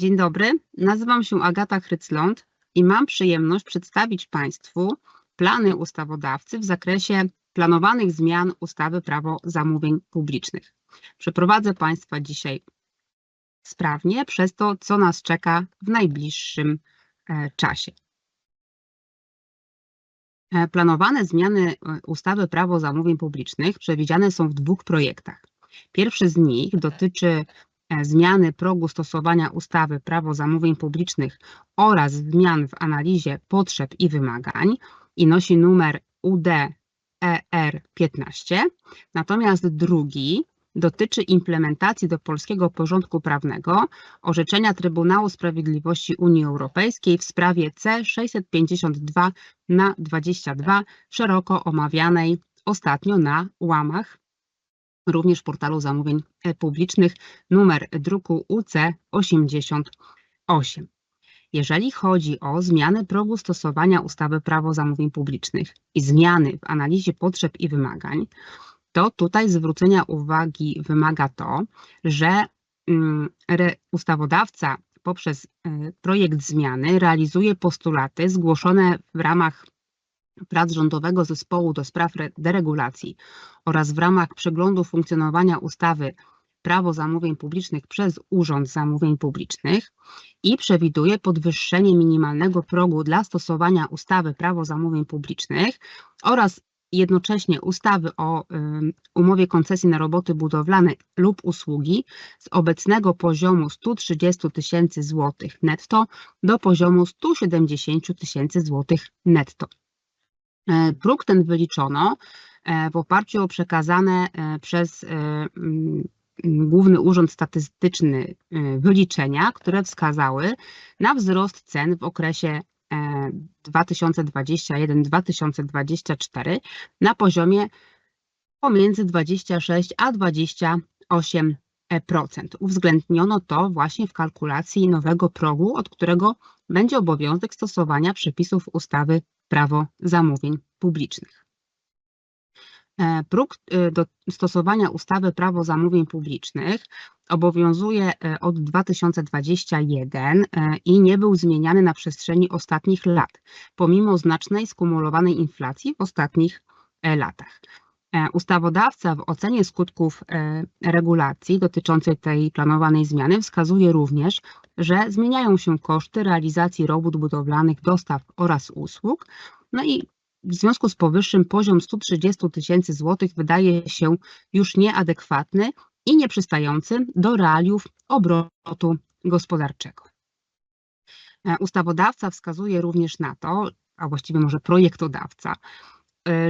Dzień dobry, nazywam się Agata Chrycląd i mam przyjemność przedstawić Państwu plany ustawodawcy w zakresie planowanych zmian ustawy Prawo zamówień publicznych. Przeprowadzę Państwa dzisiaj sprawnie przez to, co nas czeka w najbliższym e, czasie. E, Planowane zmiany e, ustawy Prawo zamówień publicznych przewidziane są w dwóch projektach. Pierwszy z nich dotyczy zmiany progu stosowania ustawy Prawo zamówień publicznych oraz zmian w analizie potrzeb i wymagań i nosi numer UD ER15. Natomiast drugi dotyczy implementacji do polskiego porządku prawnego orzeczenia Trybunału Sprawiedliwości Unii Europejskiej w sprawie C652 na 22 szeroko omawianej ostatnio na łamach również portalu zamówień e, publicznych numer druku UC88. Jeżeli chodzi o zmiany progu stosowania ustawy Prawo zamówień publicznych i zmiany w analizie potrzeb i wymagań, to tutaj zwrócenia uwagi wymaga to, że mm, ustawodawca poprzez y, projekt zmiany realizuje postulaty zgłoszone w ramach prac Rządowego Zespołu do Spraw Re- Deregulacji oraz w ramach przeglądu funkcjonowania ustawy Prawo zamówień publicznych przez Urząd Zamówień Publicznych i przewiduje podwyższenie minimalnego progu dla stosowania ustawy Prawo zamówień publicznych oraz jednocześnie ustawy o umowie koncesji na roboty budowlane lub usługi z obecnego poziomu 130 tysięcy złotych netto do poziomu 170 tysięcy złotych netto. E, Próg ten wyliczono e, w oparciu o przekazane e, przez Główny Urząd Statystyczny wyliczenia, które wskazały na wzrost cen w okresie e, 2021-2024 na poziomie pomiędzy 26 a 28%. Uwzględniono to właśnie w kalkulacji nowego progu, od którego będzie obowiązek stosowania przepisów ustawy Prawo zamówień publicznych. E, Próg e, do stosowania ustawy Prawo zamówień publicznych obowiązuje e, od 2021 e, i nie był zmieniany na przestrzeni ostatnich lat, pomimo znacznej skumulowanej inflacji w ostatnich latach. E, Ustawodawca w ocenie skutków e, regulacji dotyczącej tej planowanej zmiany wskazuje również, że zmieniają się koszty realizacji robót budowlanych, dostaw oraz usług. No i w związku z powyższym poziom 130 tysięcy złotych wydaje się już nieadekwatny i nieprzystający do realiów obrotu gospodarczego. E, Ustawodawca wskazuje również na to, a właściwie może projektodawca,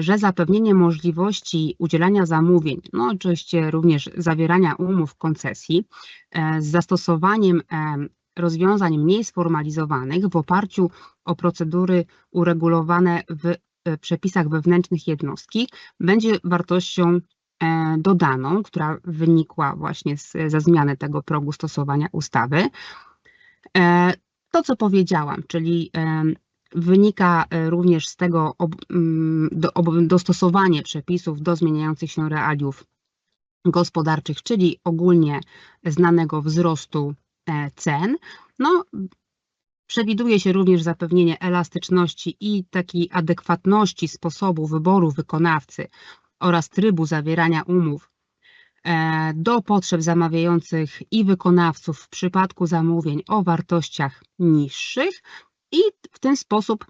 że zapewnienie możliwości udzielania zamówień, no oczywiście również zawierania umów koncesji e, z zastosowaniem em, rozwiązań mniej sformalizowanych w oparciu o procedury uregulowane w e, przepisach wewnętrznych jednostki będzie wartością e, dodaną, która wynikła właśnie z, ze zmiany tego progu stosowania ustawy. E, To, co powiedziałam, czyli wynika e, również z tego mm, dostosowanie przepisów do zmieniających się realiów gospodarczych, czyli ogólnie znanego wzrostu e, cen. No, przewiduje się również zapewnienie elastyczności i takiej adekwatności sposobu wyboru wykonawcy oraz trybu zawierania umów e, do potrzeb zamawiających i wykonawców w przypadku zamówień o wartościach niższych i w ten sposób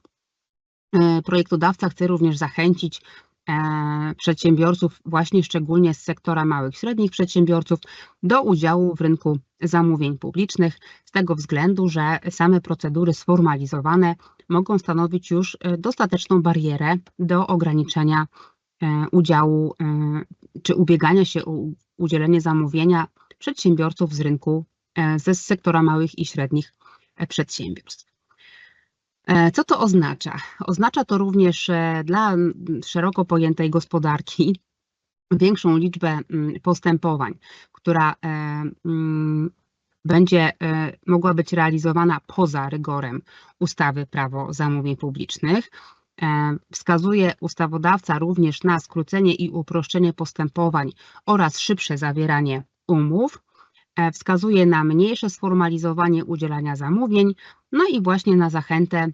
e, projektodawca chce również zachęcić e, przedsiębiorców, właśnie szczególnie z sektora małych i średnich przedsiębiorców, do udziału w rynku zamówień publicznych, z tego względu, że same procedury sformalizowane mogą stanowić już e, dostateczną barierę do ograniczenia udziału czy ubiegania się o udzielenie zamówienia przedsiębiorców z rynku, ze sektora małych i średnich przedsiębiorstw. E, Co to oznacza? Oznacza to również e, dla szeroko pojętej gospodarki większą liczbę postępowań, która e, będzie mogła być realizowana poza rygorem ustawy Prawo zamówień publicznych. Wskazuje ustawodawca również na skrócenie i uproszczenie postępowań oraz szybsze zawieranie umów. E, wskazuje na mniejsze sformalizowanie udzielania zamówień, no i właśnie na zachętę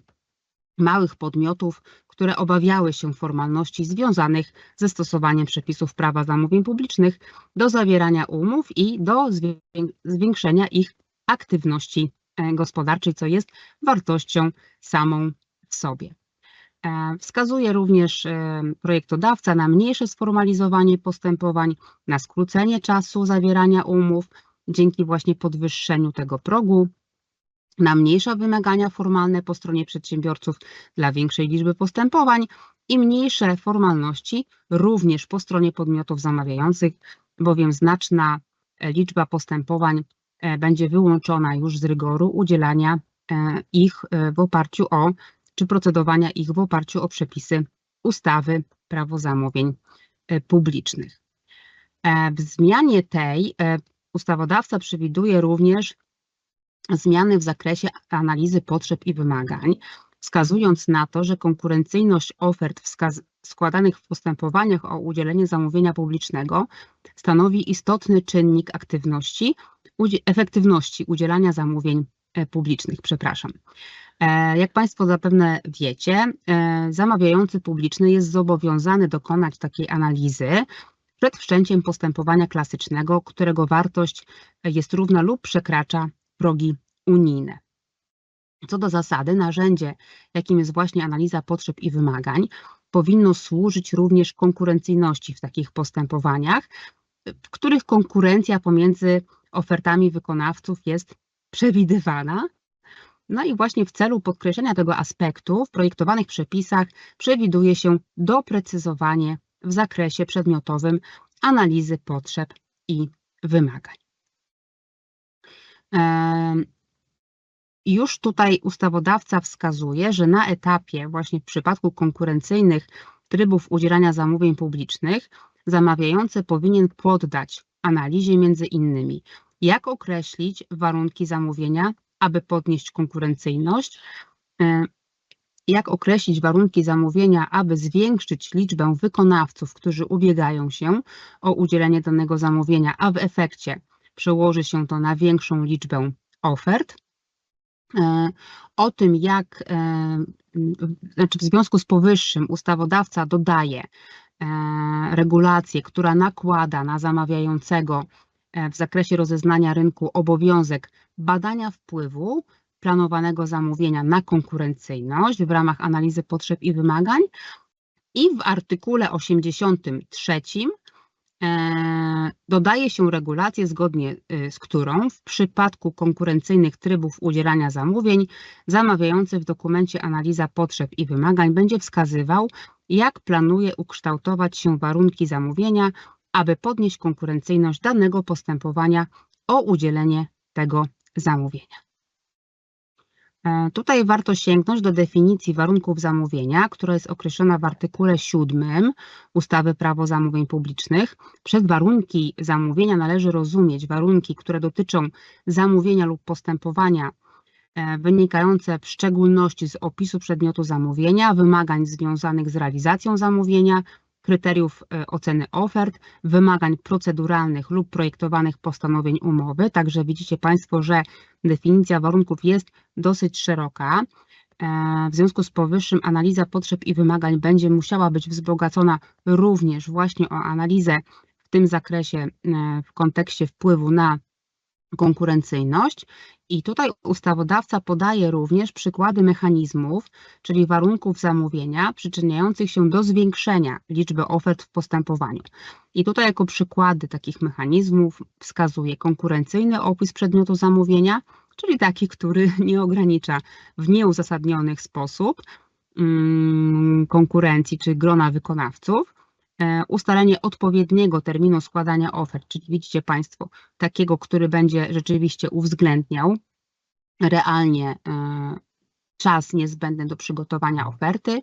małych podmiotów, które obawiały się formalności związanych ze stosowaniem przepisów prawa zamówień publicznych do zawierania umów i do zwię- zwiększenia ich aktywności e, gospodarczej, co jest wartością samą w sobie. E, Wskazuje również projektodawca na mniejsze sformalizowanie postępowań, na skrócenie czasu zawierania umów dzięki właśnie podwyższeniu tego progu, na mniejsze wymagania formalne po stronie przedsiębiorców dla większej liczby postępowań i mniejsze formalności również po stronie podmiotów zamawiających, bowiem znaczna e, liczba postępowań e, będzie wyłączona już z rygoru udzielania e, ich w oparciu o, czy procedowania ich w oparciu o przepisy ustawy Prawo zamówień publicznych. W zmianie tej ustawodawca przewiduje również zmiany w zakresie analizy potrzeb i wymagań, wskazując na to, że konkurencyjność ofert składanych w postępowaniach o udzielenie zamówienia publicznego stanowi istotny czynnik aktywności, efektywności udzielania zamówień e, publicznych. Przepraszam. E, Jak Państwo zapewne wiecie, e, zamawiający publiczny jest zobowiązany dokonać takiej analizy przed wszczęciem postępowania klasycznego, którego wartość jest równa lub przekracza progi unijne. Co do zasady, narzędzie, jakim jest właśnie analiza potrzeb i wymagań, powinno służyć również konkurencyjności w takich postępowaniach, w których konkurencja pomiędzy ofertami wykonawców jest przewidywana. No i właśnie w celu podkreślenia tego aspektu w projektowanych przepisach przewiduje się doprecyzowanie w zakresie przedmiotowym analizy potrzeb i wymagań. Już tutaj ustawodawca wskazuje, że na etapie właśnie w przypadku konkurencyjnych trybów udzielania zamówień publicznych zamawiający powinien poddać analizie między innymi, jak określić warunki zamówienia, aby podnieść konkurencyjność, jak określić warunki zamówienia, aby zwiększyć liczbę wykonawców, którzy ubiegają się o udzielenie danego zamówienia, a w efekcie przełoży się to na większą liczbę ofert. E, O tym, jak, e, znaczy w związku z powyższym ustawodawca dodaje e, regulację, która nakłada na zamawiającego w zakresie rozeznania rynku obowiązek badania wpływu planowanego zamówienia na konkurencyjność w ramach analizy potrzeb i wymagań. I w artykule 83 e, dodaje się regulację, zgodnie y, z którą w przypadku konkurencyjnych trybów udzielania zamówień, zamawiający w dokumencie analiza potrzeb i wymagań będzie wskazywał, jak planuje ukształtować się warunki zamówienia, aby podnieść konkurencyjność danego postępowania o udzielenie tego zamówienia. E, Tutaj warto sięgnąć do definicji warunków zamówienia, która jest określona w artykule 7 ustawy Prawo zamówień publicznych. Przez warunki zamówienia należy rozumieć warunki, które dotyczą zamówienia lub postępowania e, wynikające w szczególności z opisu przedmiotu zamówienia, wymagań związanych z realizacją zamówienia, kryteriów e, oceny ofert, wymagań proceduralnych lub projektowanych postanowień umowy. Także widzicie Państwo, że definicja warunków jest dosyć szeroka. E, W związku z powyższym analiza potrzeb i wymagań będzie musiała być wzbogacona również właśnie o analizę w tym zakresie e, w kontekście wpływu na konkurencyjność. I tutaj ustawodawca podaje również przykłady mechanizmów, czyli warunków zamówienia przyczyniających się do zwiększenia liczby ofert w postępowaniu. I tutaj jako przykłady takich mechanizmów wskazuje konkurencyjny opis przedmiotu zamówienia, czyli taki, który nie ogranicza w nieuzasadnionych sposób mm, konkurencji czy grona wykonawców, ustalenie odpowiedniego terminu składania ofert, czyli widzicie Państwo, takiego, który będzie rzeczywiście uwzględniał realnie e, czas niezbędny do przygotowania oferty,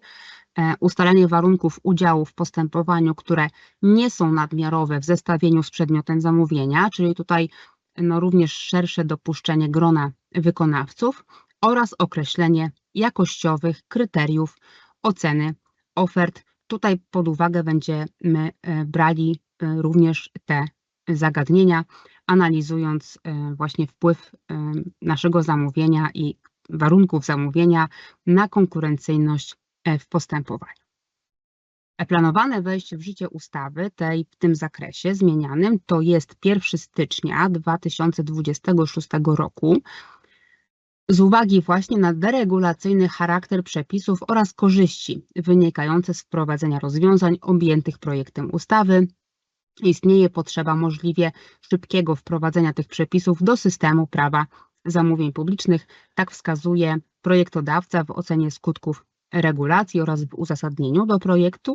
e, ustalenie warunków udziału w postępowaniu, które nie są nadmiarowe w zestawieniu z przedmiotem zamówienia, czyli tutaj no, również szersze dopuszczenie grona wykonawców oraz określenie jakościowych kryteriów oceny ofert. Tutaj pod uwagę będziemy e, brali e, również te zagadnienia, analizując e, właśnie wpływ naszego zamówienia i warunków zamówienia na konkurencyjność w postępowaniu. Planowane wejście w życie ustawy tej w tym zakresie zmienianym to jest 1 stycznia 2026 roku. Z uwagi właśnie na deregulacyjny charakter przepisów oraz korzyści wynikające z wprowadzenia rozwiązań objętych projektem ustawy, istnieje potrzeba możliwie szybkiego wprowadzenia tych przepisów do systemu prawa zamówień publicznych. Tak wskazuje projektodawca w ocenie skutków regulacji oraz w uzasadnieniu do projektu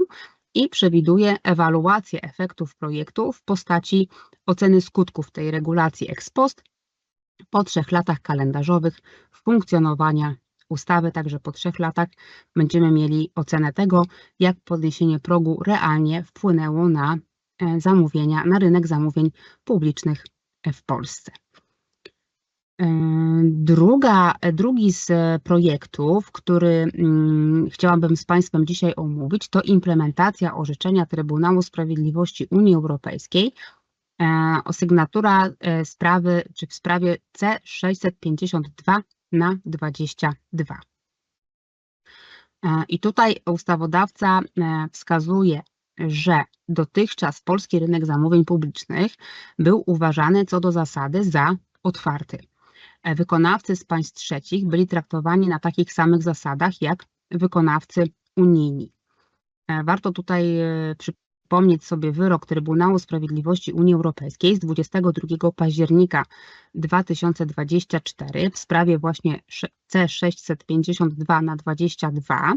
i przewiduje ewaluację efektów projektu w postaci oceny skutków tej regulacji ex post po trzech latach kalendarzowych funkcjonowania ustawy, także po trzech latach będziemy mieli ocenę tego, jak podniesienie progu realnie wpłynęło na e, zamówienia, na rynek zamówień publicznych w Polsce. E, Druga, drugi z projektów, który mm, chciałabym z Państwem dzisiaj omówić, to implementacja orzeczenia Trybunału Sprawiedliwości Unii Europejskiej o sygnatura e, sprawy, czy w sprawie C652 na 22. E, I tutaj ustawodawca e, wskazuje, że dotychczas polski rynek zamówień publicznych był uważany co do zasady za otwarty. E, Wykonawcy z państw trzecich byli traktowani na takich samych zasadach jak wykonawcy unijni. E, Warto tutaj e, przypomnieć sobie wyrok Trybunału Sprawiedliwości Unii Europejskiej z 22 października 2024 w sprawie właśnie C652 na 22,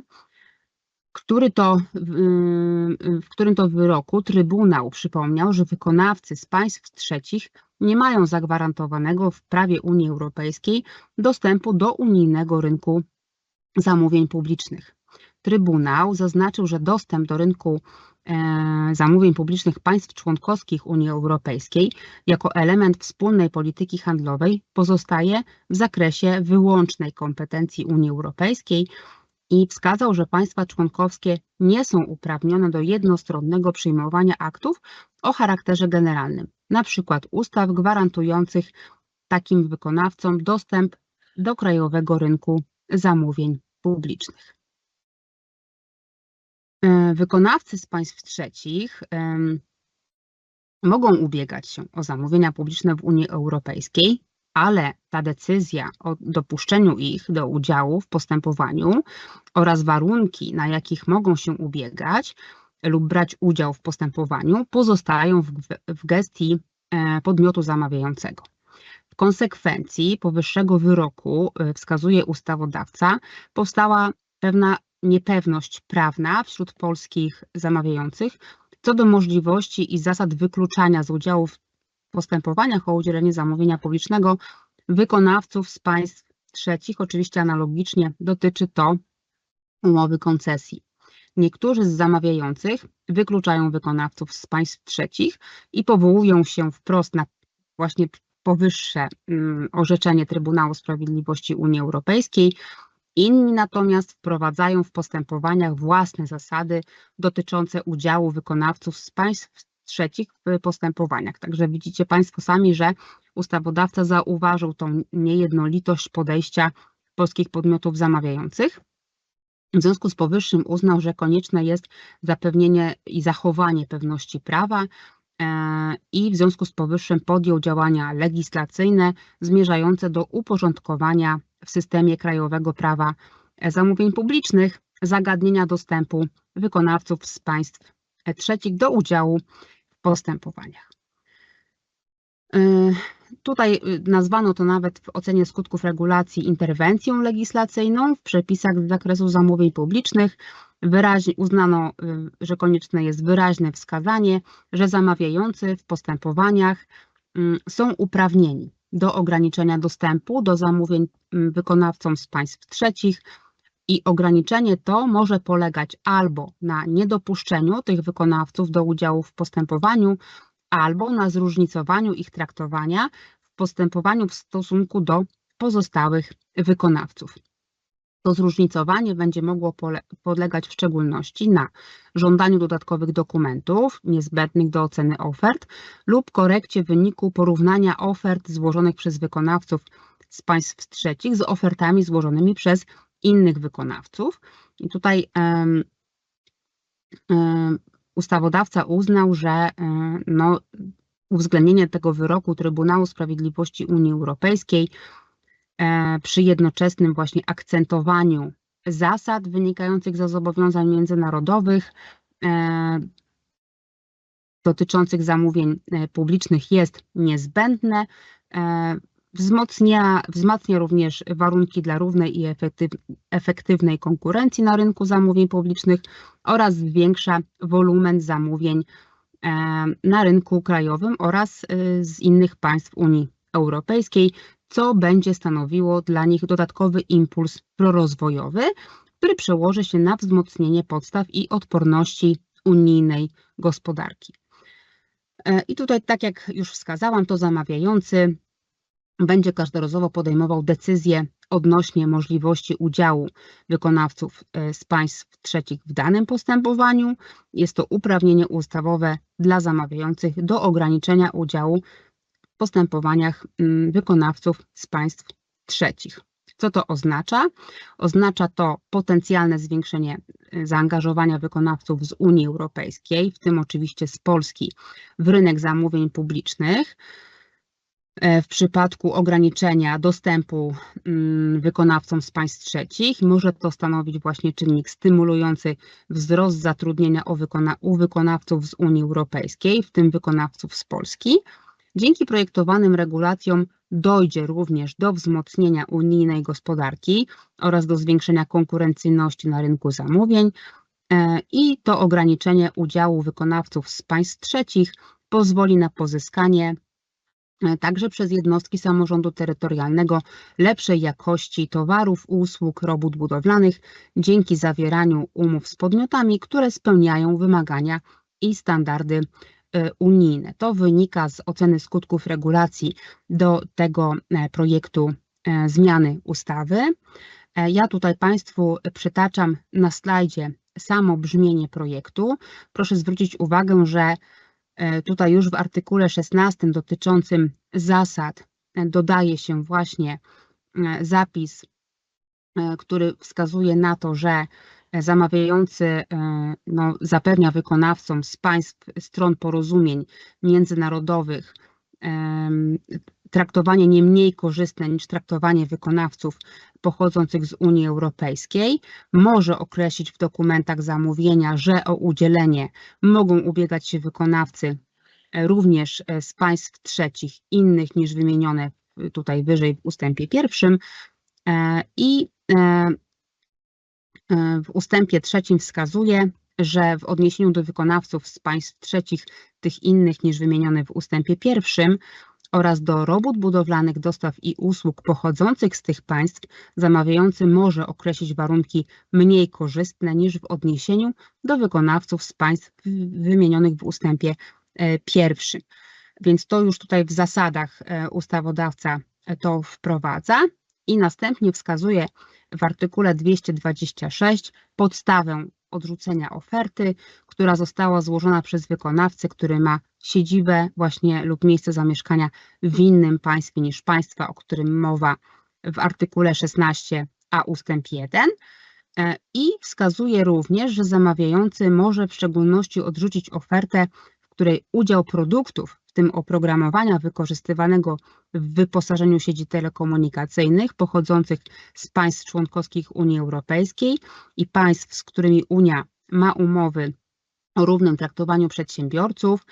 który to, w- w którym to wyroku Trybunał przypomniał, że wykonawcy z państw trzecich nie mają zagwarantowanego w prawie Unii Europejskiej dostępu do unijnego rynku zamówień publicznych. Trybunał zaznaczył, że dostęp do rynku zamówień publicznych państw członkowskich Unii Europejskiej jako element wspólnej polityki handlowej pozostaje w zakresie wyłącznej kompetencji Unii Europejskiej i wskazał, że państwa członkowskie nie są uprawnione do jednostronnego przyjmowania aktów o charakterze generalnym, przykład ustaw gwarantujących takim wykonawcom dostęp do krajowego rynku zamówień publicznych. E, Wykonawcy z państw trzecich mogą ubiegać się o zamówienia publiczne w Unii Europejskiej, ale ta decyzja o dopuszczeniu ich do udziału w postępowaniu oraz warunki, na jakich mogą się ubiegać lub brać udział w postępowaniu, pozostają w, w gestii e, podmiotu zamawiającego. W konsekwencji powyższego wyroku, e, wskazuje ustawodawca, powstała pewna niepewność prawna wśród polskich zamawiających co do możliwości i zasad wykluczania z udziału w postępowaniach o udzielenie zamówienia publicznego wykonawców z państw trzecich. Oczywiście analogicznie dotyczy to umowy koncesji. Niektórzy z zamawiających wykluczają wykonawców z państw trzecich i powołują się wprost na właśnie powyższe mm, orzeczenie Trybunału Sprawiedliwości Unii Europejskiej. Inni natomiast wprowadzają w postępowaniach własne zasady dotyczące udziału wykonawców z państw trzecich w postępowaniach. Także widzicie Państwo sami, że ustawodawca zauważył tą niejednolitość podejścia polskich podmiotów zamawiających. W związku z powyższym uznał, że konieczne jest zapewnienie i zachowanie pewności prawa i w związku z powyższym podjął działania legislacyjne zmierzające do uporządkowania w systemie krajowego prawa e, zamówień publicznych zagadnienia dostępu wykonawców z państw e, trzecich do udziału w postępowaniach. Tutaj y, nazwano to nawet w ocenie skutków regulacji interwencją legislacyjną w przepisach z zakresu zamówień publicznych. Wyraźnie uznano, y, że konieczne jest wyraźne wskazanie, że zamawiający w postępowaniach mm, są uprawnieni do ograniczenia dostępu do zamówień wykonawcom z państw trzecich i ograniczenie to może polegać albo na niedopuszczeniu tych wykonawców do udziału w postępowaniu, albo na zróżnicowaniu ich traktowania w postępowaniu w stosunku do pozostałych wykonawców. To zróżnicowanie będzie mogło polegać w szczególności na żądaniu dodatkowych dokumentów niezbędnych do oceny ofert lub korekcie wyniku porównania ofert złożonych przez wykonawców z państw trzecich z ofertami złożonymi przez innych wykonawców. I tutaj ustawodawca uznał, że e, no, uwzględnienie tego wyroku Trybunału Sprawiedliwości Unii Europejskiej e, przy jednoczesnym właśnie akcentowaniu zasad wynikających ze zobowiązań międzynarodowych e, dotyczących zamówień publicznych jest niezbędne. Wzmocnia, wzmacnia również warunki dla równej i efektyw, efektywnej konkurencji na rynku zamówień publicznych oraz zwiększa wolumen zamówień e, na rynku krajowym oraz e, z innych państw Unii Europejskiej, co będzie stanowiło dla nich dodatkowy impuls prorozwojowy, który przełoży się na wzmocnienie podstaw i odporności unijnej gospodarki. E, I tutaj, tak jak już wskazałam, to zamawiający będzie każdorazowo podejmował decyzje odnośnie możliwości udziału wykonawców e, z państw trzecich w danym postępowaniu. Jest to uprawnienie ustawowe dla zamawiających do ograniczenia udziału w postępowaniach mm, wykonawców z państw trzecich. Co to oznacza? Oznacza to potencjalne zwiększenie e, zaangażowania wykonawców z Unii Europejskiej, w tym oczywiście z Polski, w rynek zamówień publicznych. E, w przypadku ograniczenia dostępu mm, wykonawcom z państw trzecich może to stanowić właśnie czynnik stymulujący wzrost zatrudnienia u, wykona u wykonawców z Unii Europejskiej, w tym wykonawców z Polski. Dzięki projektowanym regulacjom dojdzie również do wzmocnienia unijnej gospodarki oraz do zwiększenia konkurencyjności na rynku zamówień e, i to ograniczenie udziału wykonawców z państw trzecich pozwoli na pozyskanie także przez jednostki samorządu terytorialnego lepszej jakości towarów, usług, robót budowlanych dzięki zawieraniu umów z podmiotami, które spełniają wymagania i standardy e, unijne. To wynika z oceny skutków regulacji do tego e, projektu e, zmiany ustawy. E, Ja tutaj Państwu przytaczam na slajdzie samo brzmienie projektu. Proszę zwrócić uwagę, że e, tutaj już w artykule 16 dotyczącym zasad e, dodaje się właśnie e, zapis, e, który wskazuje na to, że e, zamawiający e, no, zapewnia wykonawcom z państw stron porozumień międzynarodowych traktowanie nie mniej korzystne niż traktowanie wykonawców pochodzących z Unii Europejskiej. Może określić w dokumentach zamówienia, że o udzielenie mogą ubiegać się wykonawcy e, również e, z państw trzecich innych niż wymienione w- tutaj wyżej w ustępie pierwszym. E, I e, e, w ustępie trzecim wskazuje, że w odniesieniu do wykonawców z państw trzecich, tych innych niż wymienione w ustępie pierwszym, oraz do robót budowlanych, dostaw i usług pochodzących z tych państw, zamawiający może określić warunki mniej korzystne niż w odniesieniu do wykonawców z państw wymienionych w ustępie e, pierwszym. Więc to już tutaj w zasadach e, ustawodawca e, to wprowadza i następnie wskazuje w artykule 226 podstawę odrzucenia oferty, która została złożona przez wykonawcę, który ma siedzibę właśnie lub miejsce zamieszkania w innym państwie niż państwa, o którym mowa w artykule 16a ustęp 1. E, I wskazuje również, że zamawiający może w szczególności odrzucić ofertę, w której udział produktów, w tym oprogramowania wykorzystywanego w wyposażeniu sieci telekomunikacyjnych pochodzących z państw członkowskich Unii Europejskiej i państw, z którymi Unia ma umowy o równym traktowaniu przedsiębiorców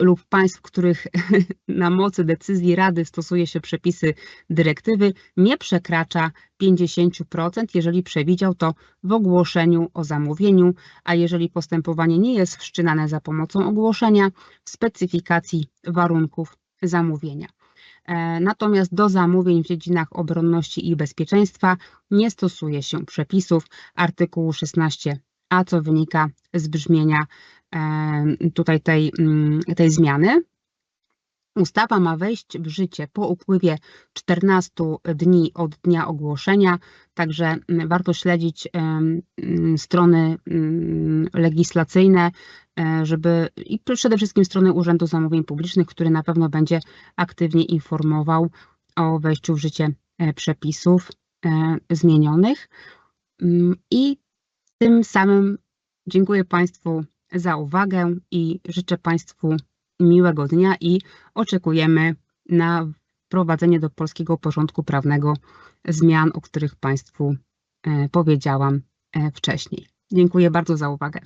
lub państw, których na mocy decyzji Rady stosuje się przepisy dyrektywy, nie przekracza 50%, jeżeli przewidział to w ogłoszeniu o zamówieniu, a jeżeli postępowanie nie jest wszczynane za pomocą ogłoszenia, w specyfikacji warunków zamówienia. E, Natomiast do zamówień w dziedzinach obronności i bezpieczeństwa nie stosuje się przepisów artykułu 16a, co wynika z brzmienia tutaj tej, mm, tej zmiany. Ustawa ma wejść w życie po upływie 14 dni od dnia ogłoszenia, także mm, warto śledzić mm, strony legislacyjne, e, żeby i przede wszystkim strony Urzędu Zamówień Publicznych, który na pewno będzie aktywnie informował o wejściu w życie e, przepisów e, zmienionych. I tym samym dziękuję Państwu za uwagę i życzę Państwu miłego dnia i oczekujemy na wprowadzenie do polskiego porządku prawnego zmian, o których Państwu e, powiedziałam e, wcześniej. Dziękuję bardzo za uwagę.